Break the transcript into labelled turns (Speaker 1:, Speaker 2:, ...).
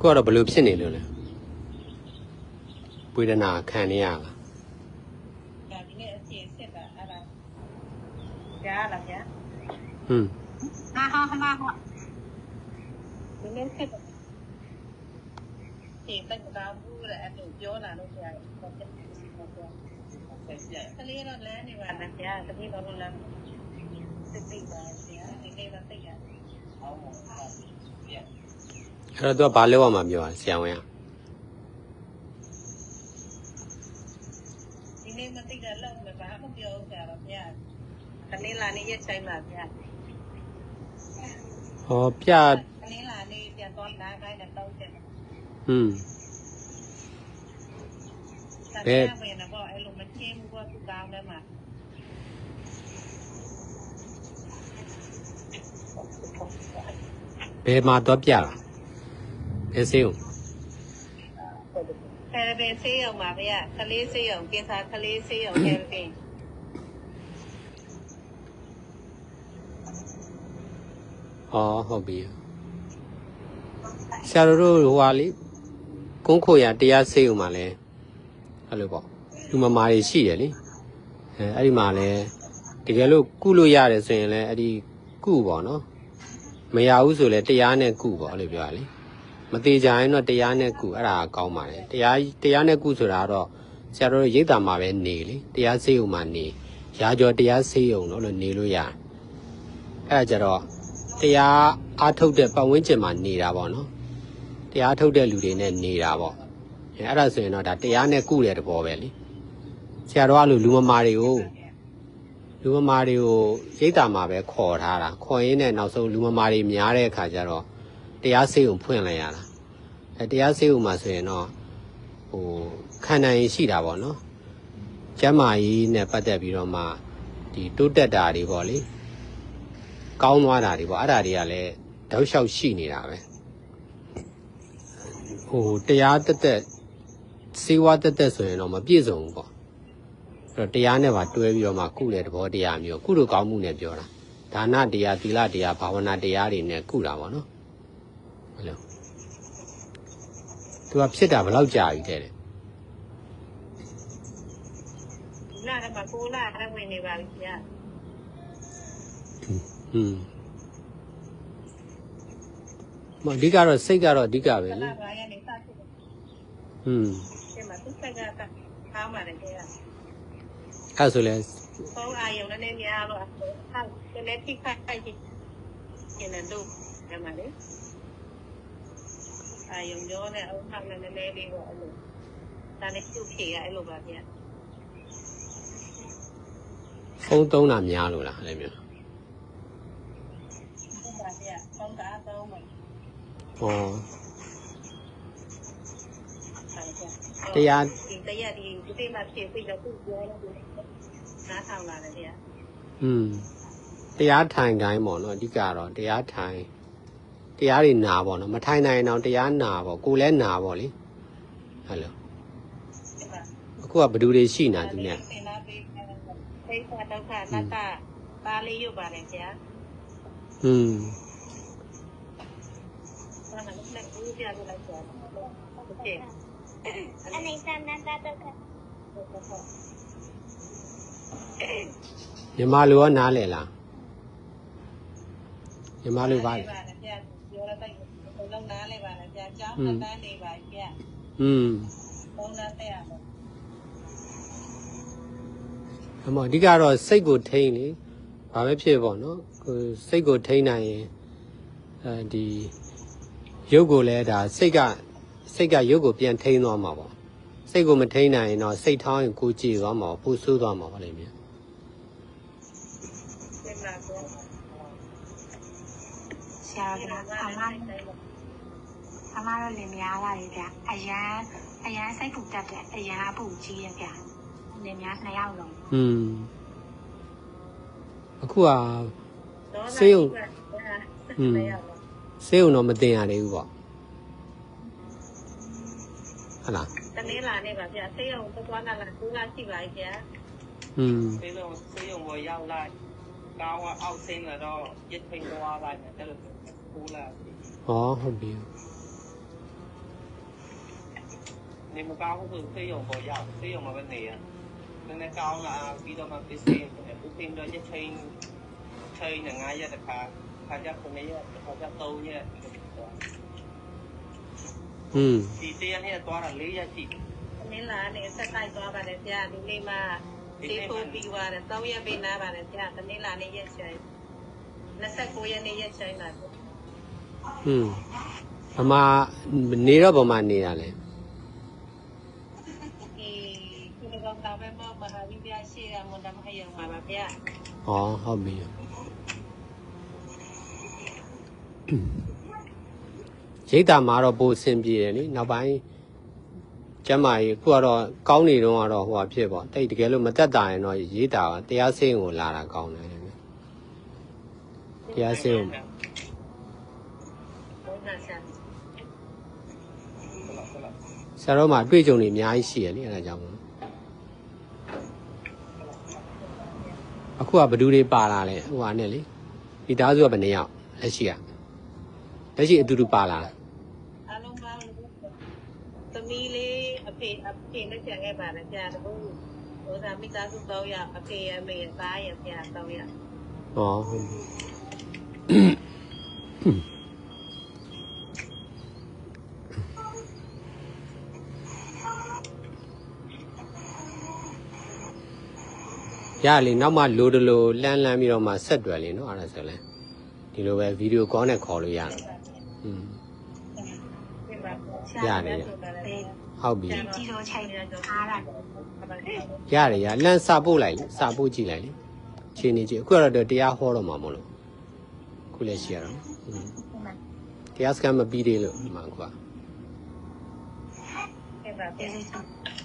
Speaker 1: ကိုကတော့ဘယ်လိုဖြစ်နေလို့လဲဝေဒနာခံနေရလား
Speaker 2: ဒါဒီနေ့အခြေစစ်တာအဲ့ဒါကြားလားဗျာ
Speaker 1: ဟွန်း
Speaker 2: ဟာဟာဟာဟာဒီနေ့စစ်တာဒီတက်တာဘူးလေအဲ့လိုပြောလာလို့ကြာတယ်ဟုတ်တယ်ဟုတ်တယ်ကလေးတော့လမ်းနေပါလားဗျာတတိတော်လမ်းစစ်ပြီးပါဗျာဒီနေ့တော့သိရတယ်ဟုတ်ပါဘူးဗျာ
Speaker 1: အဲ့တော့သူကဘာလုပ်ရမှာပြောတာဆရာဝန်က
Speaker 2: ဒီနေ့မသိတာလောက်မဘာမှပြောကြတော့ဗျာတနေ့လာနေရက်ဆိုင်ပါဗျာ
Speaker 1: ဟောပြ
Speaker 2: တနေ့လာနေပြန်တော့နားခိုင်းတော့တယ်
Speaker 1: ဟွန်း
Speaker 2: ဘယ်ဘယ်တော့အဲ့လိုမချင်းဘူးကသူကောင်းတယ်မှာ
Speaker 1: ဘယ်မှာတော့ပြတာ ဘယ်စေးုံ
Speaker 2: ဆယ်ပင်ဆေးရုံမှာဗျာကလေးဆေးရုံကိစ္စကလေးဆေးရုံဆယ်ပင်
Speaker 1: ဟောဟုတ်ပြီဆရာတို့တို့ဟိုဟာလေကုန်းခိုရတရားစေးုံမှာလဲအဲ့လိုပေါ့လူမမာတွေရှိတယ်လေအဲအဲ့ဒီမှာလဲတကယ်လို့ကုလို့ရတယ်ဆိုရင်လဲအဲ့ဒီကုပေါ့နော်မရဘူးဆိုလဲတရားနဲ့ကုပေါ့အဲ့လိုပြောရလေ မသေးကြရင်တော့တရားနဲ့ကုအဲ့ဒါကောင်းပါတယ်တရားတရားနဲ့ကုဆိုတာကတော့ဆရာတို့ရိတ်တာမှာပဲနေလေတရားစေးုံမှာနေရာကျော်တရားစေးုံတော့လို့နေလို့ရတယ်အဲ့ဒါကြတော့တရားအားထုတ်တဲ့ပတ်ဝန်းကျင်မှာနေတာပေါ့နော်တရားထုတ်တဲ့လူတွေနဲ့နေတာပေါ့အဲအဲ့ဒါဆိုရင်တော့ဒါတရားနဲ့ကုတဲ့တဘောပဲလေဆရာတော်ကလူလူမမာတွေကိုလူမမာတွေကိုရိတ်တာမှာပဲခေါ်ထားတာခေါ်ရင်းနဲ့နောက်ဆုံးလူမမာတွေများတဲ့အခါကျတော့ တရားစေးုံဖွင့်လိုက်ရတာအဲတရားစေးုံမှာဆိုရင်တော့ဟိုခန္ဓာရင်ရှိတာပေါ့နော်ကျမ်းမာရေးနဲ့ပတ်သက်ပြီးတော့မှဒီတိုးတက်တာတွေပေါ့လေကောင်းသွားတာတွေပေါ့အဲ့ဒါတွေကလည်းတောက်လျှောက်ရှိနေတာပဲဟိုတရားတက်တက်စေဝါတက်တက်ဆိုရင်တော့မပြည့်စုံဘူးပေါ့အဲ့တော့တရားနဲ့ပါတွဲပြီးတော့မှကုတဲ့သဘောတရားမျိုးကုလို့ကောင်းမှုနဲ့ပြောတာဒါနတရားသီလတရားဘာဝနာတရားတွေနဲ့ကုတာပေါ့နော် ဟုတ်လို့သူကဖြစ်တာဘယ်လောက်ကြာပြီတဲ့လေ
Speaker 2: လာတယ်မှာကိုလာတယ်ဝင်နေပါပြီဗျာ
Speaker 1: ဟွန်းမအဓိကတော့စိတ်ကတော့အဓိကပဲ
Speaker 2: က
Speaker 1: လေ
Speaker 2: လာပါရနေစတယ်
Speaker 1: ဟွန်း
Speaker 2: ဒီမှာသူက်ကကကောင်းပါတယ်ဗျာ
Speaker 1: အဲ့ဆိုလဲ
Speaker 2: ဖုန်းအာယုံနဲ့များတော့ဟာဒီနေ့ထိခိုက်ခိုက်ကြည့်နေလို့ညမလေး အာယုံရောနဲ့အုံးထောက်နဲ့နည်းနည်းလေးပေါ့အဲ့လိုဒါနဲ့သူ့ဖြေရအဲ့လိုပါဗျာ
Speaker 1: ဖုန်းသုံးတာများလို့လားအဲ့လိုမျိုး
Speaker 2: ဟုတ်ပါဗျာဖုန်းသားသုံးပါ
Speaker 1: ဟော
Speaker 2: တရားဒီတရားဒီဒီမှာဖြေပြီးတော့သူ့ပြောလို့နားထောင်လာတယ်ဗျာ
Speaker 1: อืมတရားထိုင်တိုင်းပေါ့နော်အဓိကတော့တရားထိုင် တရားတွေနာပေါ့နော်မထိုင်နိုင်ရင်တော့တရားနာပေါ့ကိုယ်လည်းနာပေါ့လေဟယ်လို
Speaker 2: ဒီမှာ
Speaker 1: အခုကဘယ်သူတွေရှိနေသူနဲ့
Speaker 2: သင်လာပေးသိတာဒုက္ခအနတ္တပါလေးရုပ်ပါတယ်ဗျာ
Speaker 1: อืม
Speaker 2: ဘာမှလည်းဘူးပြလို့လိုက်ပြန်ဟုတ်ကဲ့
Speaker 3: အနိစ္စနတ္တဒုက္ခ
Speaker 1: မြန်မာလူရောနားလဲလားမြန်မာလူပါလေ
Speaker 2: ဗျာပြောရတဲ့ဘလုံးနားလေးပါလေဗျာကျောင်းတန်းနေပါဗျာ
Speaker 1: อืม
Speaker 2: ဘုံနာတဲ့ရမယ်
Speaker 1: အမအဓိကတော့စိတ်ကိုထိန်းလေဘာပဲဖြစ်ပေါ့နော်ကိုယ်စိတ်ကိုထိန်းနိုင်ရင်အဲဒီရုပ်ကိုလည်းဒါစိတ်ကစိတ်ကရုပ်ကိုပြန်ထိန်းသွားမှာပေါ့စိတ်ကိုမထိန်းနိုင်ရင်တော့စိတ်ထောင်းရင်ကိုယ်ကြည်သွားမှာပေါ့ပူဆိုးသွားမှာပေါ့လေမြန်
Speaker 2: ဒီမှာကော
Speaker 3: ဆရာကခမခမတော့လင်များလာရဲ့ဗျအရန်အရန်စိတ်ပူတတ်တယ်အရန်အပူကြီးရဲ့ဗျလင်များနှစ်ယောက်လုံး
Speaker 1: อืมအခုက
Speaker 2: ဆေးရုံ
Speaker 1: ဆေးုံတော့မတင်ရသေးဘူးပေါ့ဟုတ်လား
Speaker 2: တနေ့လာနေပါဗျာဆေးရုံသွားလာလာကူလာရှိပါဗျာ
Speaker 1: อืม
Speaker 4: ဆေးရုံဆေးရုံကိုရောက်လို က်ကောင်းကအောက်ဆင်းလာတော့ရစ်ထိန်သွားလိုက်တယ်အဲ့လိုပူလာ
Speaker 1: ဟောဟုတ်ပြီ
Speaker 4: နေမကောင်းဘူးဆိုဆေးရုံပေါ်ရောက်ဆေးရုံမှာပဲနေရနည်းနည်းကောင်းလာပြီးတော့မှပစ္စည်းပစ္စည်းတော့ရချင်းချိန်နဲ့9ရက်တခါခါကြ9ရက်
Speaker 2: ဆေးထိုးပြီးသွားတယ်၃ရက်ပေးနားပါတယ်ဆရာတနင်္လာနေ့ရက်ဆိုင်29ရက်နေ့ရက်ဆိုင်ပါ
Speaker 1: ဟွန်းအမနေတော့ဗမာနေတာလေ
Speaker 2: ဒီကုလကတာပဲမမဟာဝိပယရှိရမန္တမဟယမှာပါဗျာ။
Speaker 1: အော်ဟုတ်ပြီ။ရိတ်တာမှာတော့ပိုအဆင်ပြေတယ်လေနောက်ပိုင်း ကျမ်းမာရေးအခုကတော့ကောင်းနေတော့ကတော့ဟိုဟာဖြစ်ပေါ့တိတ်တကယ်လို့မတက်တာရင်တော့ရိတ်တာကတရားစင်းကိုလာတာကောင်းတယ်လေတရားစင်းကို
Speaker 2: ဘုရားဆရာ
Speaker 1: ဆရာတော်မှာအတွေ့အကြုံတွေအများကြီးရှိရလေအဲဒါကြောင့်မို့အခုကဘယ်သူတွေပါလာလဲဟိုဟာနဲ့လေမိသားစုကဘယ်နှစ်ယောက်လက်ရှိကလက်ရှိအတူတူပါလာ
Speaker 2: အလုံးပေါင်းသမီးလေးအ ဖေအဖေနဲ့ကြံခဲ့ပါတယ်ဗျာတကူဟိုသာမိသားစု၃ယောက်အဖေအမေသားရဗျာ၃ယောက်
Speaker 1: ဟောဟုတ်ပြီရလေနောက်မှလိုတလိုလှမ်းလှမ်းပြီးတော့မှဆက်တွယ်လေနော်အဲ့ဒါဆိုလဲဒီလိုပဲဗီဒီယိုကောနဲ့ခေါ်လို့ရတယ်อืม
Speaker 2: ဒီမှာ
Speaker 1: ရတယ်ရ ဟုတ်ပြီ
Speaker 3: ဒီကြည့်တော့ချိန်အားလာ
Speaker 1: ရတယ်ရလမ်းစာပို့လိုက်လေစာပို့ကြည့်လိုက်လေချိန်နေကြည့်အခုကတော့တရားဟောတော့မှာမဟုတ်လို့ခုလည်းရှိရတော့อืมတရားစကန်မပြီးသေးလို့ဒီမှာကွာ
Speaker 2: ဒီမှာ
Speaker 3: ဒီ
Speaker 2: ပြန်
Speaker 3: စိတ်